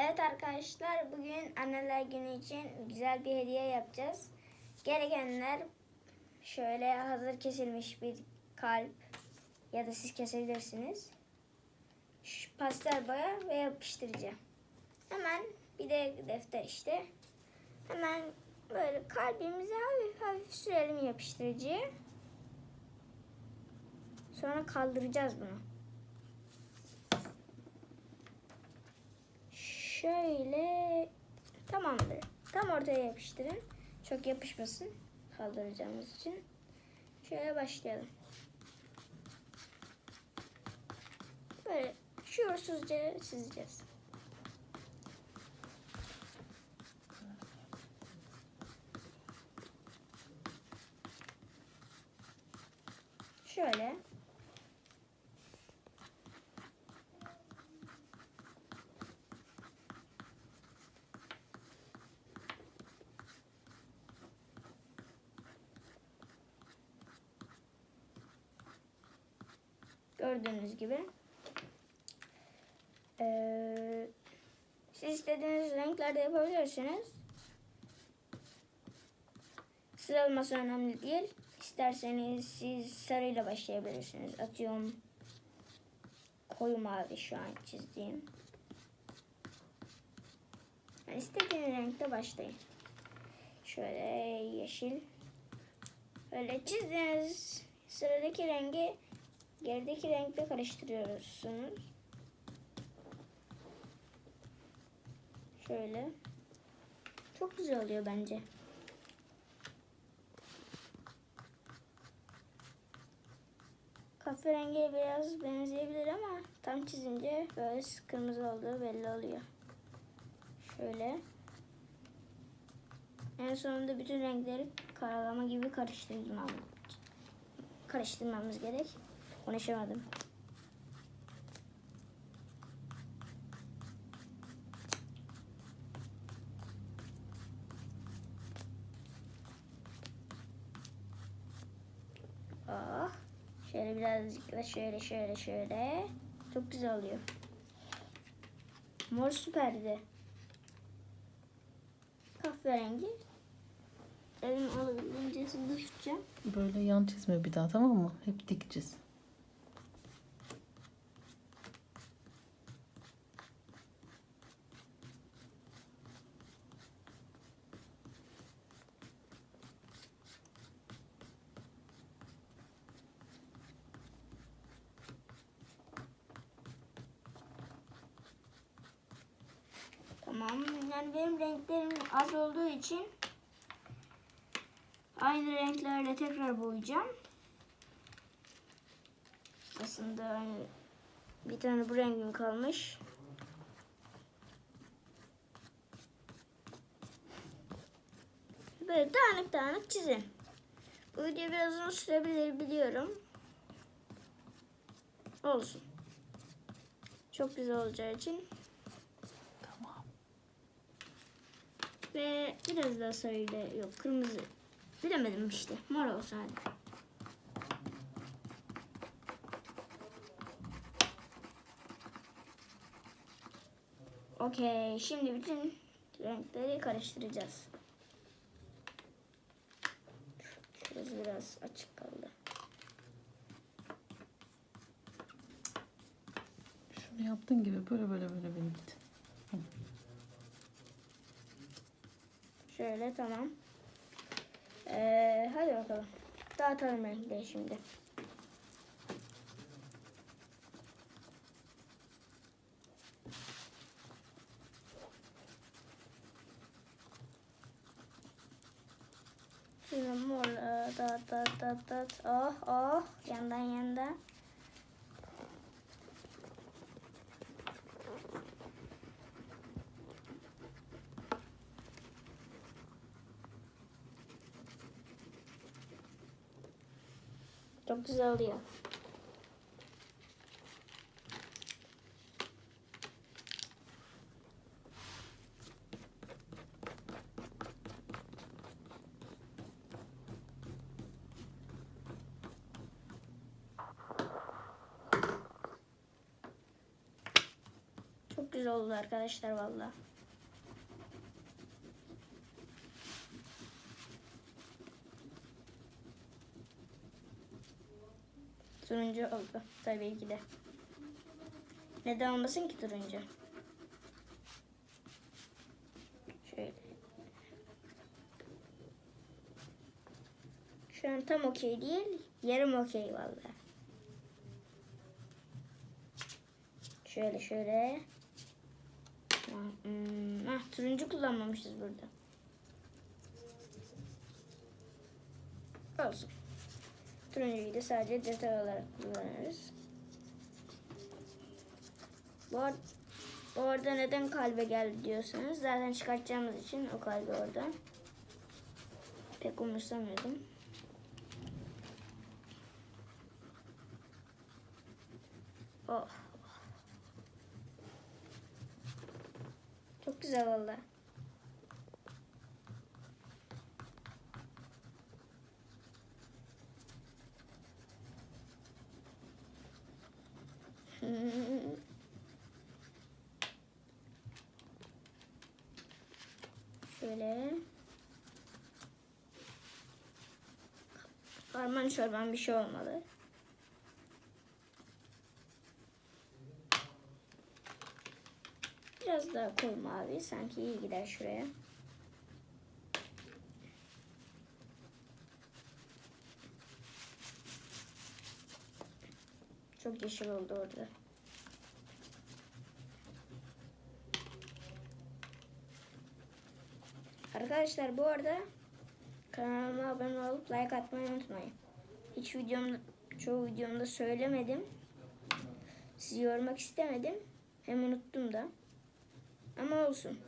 Evet arkadaşlar bugün anneler günü için güzel bir hediye yapacağız. Gerekenler şöyle hazır kesilmiş bir kalp ya da siz kesebilirsiniz. Şu pastel boya ve yapıştırıcı. Hemen bir de defter işte. Hemen böyle kalbimize hafif hafif sürelim yapıştırıcıyı. Sonra kaldıracağız bunu. Şöyle tamamdır. Tam ortaya yapıştırın. Çok yapışmasın kaldıracağımız için. Şöyle başlayalım. Böyle şuursuzca çizeceğiz. Şöyle. Gördüğünüz gibi. Ee, siz istediğiniz renklerde yapabilirsiniz. Sıralaması önemli değil. İsterseniz siz sarıyla başlayabilirsiniz. Atıyorum koyu mavi şu an çizdiğim. Yani istediğiniz renkte başlayın. Şöyle yeşil. Böyle çizdiğiniz sıradaki rengi gerideki renkle karıştırıyorsunuz. Şöyle. Çok güzel oluyor bence. Kahverengiye biraz benzeyebilir ama tam çizince böyle kırmızı olduğu belli oluyor. Şöyle. En sonunda bütün renkleri karalama gibi karıştırmam, karıştırmamız gerek. Konuşamadım. Ah. Şöyle birazcık da şöyle şöyle şöyle. Çok güzel oluyor. Mor süperdi. Kahverengi. Elim olabildiğince tutacağım. Böyle yan çizme bir daha tamam mı? Hep dik. Tamam. Yani benim renklerim az olduğu için aynı renklerle tekrar boyayacağım. Aslında hani bir tane bu rengim kalmış. Böyle dağınık dağınık çizin. Bu video biraz uzun sürebilir biliyorum. Olsun. Çok güzel olacağı için Ve biraz daha sarıyla yok kırmızı. Bilemedim işte. Mor olsun hadi. Okey. Şimdi bütün renkleri karıştıracağız. Şurası biraz açık kaldı. Şunu yaptığın gibi böyle böyle böyle böyle git. Şöyle tamam. Ee, hadi bakalım. Dağıtalım renkleri şimdi. Şimdi mor e, dağıt dağıt dağıt dağıt. Oh oh yandan yandan. Çok güzel oluyor. güzel oldu arkadaşlar valla. Turuncu oldu tabii ki de. Neden olmasın ki turuncu? Şöyle. Şu an tam okey değil, yarım okey vallahi. Şöyle şöyle. Hmm, ah, turuncu kullanmamışız burada. Olsun. Turuncuyu da sadece detay olarak kullanırız. Bu, ar- bu arada neden kalbe geldi diyorsanız zaten çıkartacağımız için o kalbi oradan. Pek umursamıyordum. Oh. Çok güzel valla. Şöyle. Harman çorban bir şey olmalı. Biraz daha koy mavi. Sanki iyi gider şuraya. Çok yeşil oldu orada. Arkadaşlar bu arada kanalıma abone olup like atmayı unutmayın. Hiç videomda, çoğu videomda söylemedim. Sizi yormak istemedim. Hem unuttum da. Ama olsun.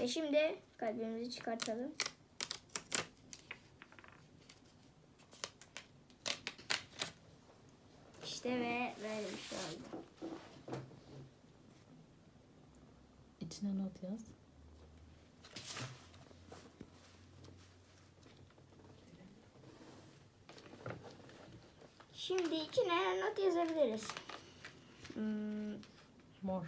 Ve şimdi kalbimizi çıkartalım. İşte ve böyle bir şey. İçine not yaz. Şimdi içine not yazabiliriz. Hmm, Mor.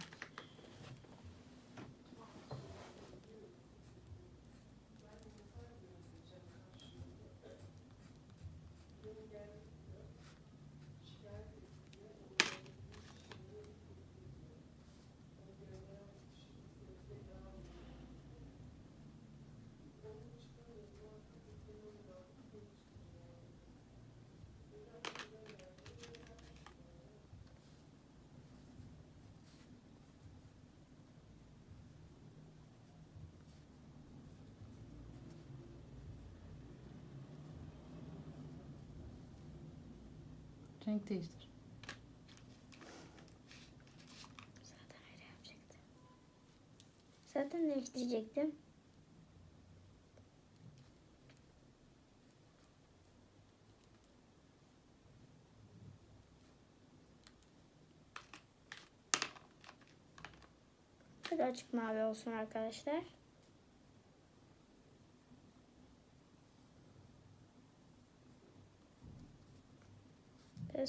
Renk değiştir. zaten öyle yapacaktım. Zaten değiştirecektim. Açık mavi olsun arkadaşlar.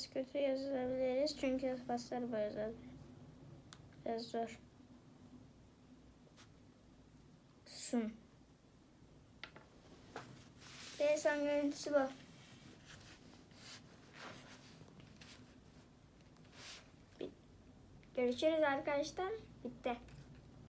Biraz kötü yazabiliriz çünkü pasları boyadı. Biraz zor. Sun. Ve son görüntüsü bu. Görüşürüz arkadaşlar. Bitti.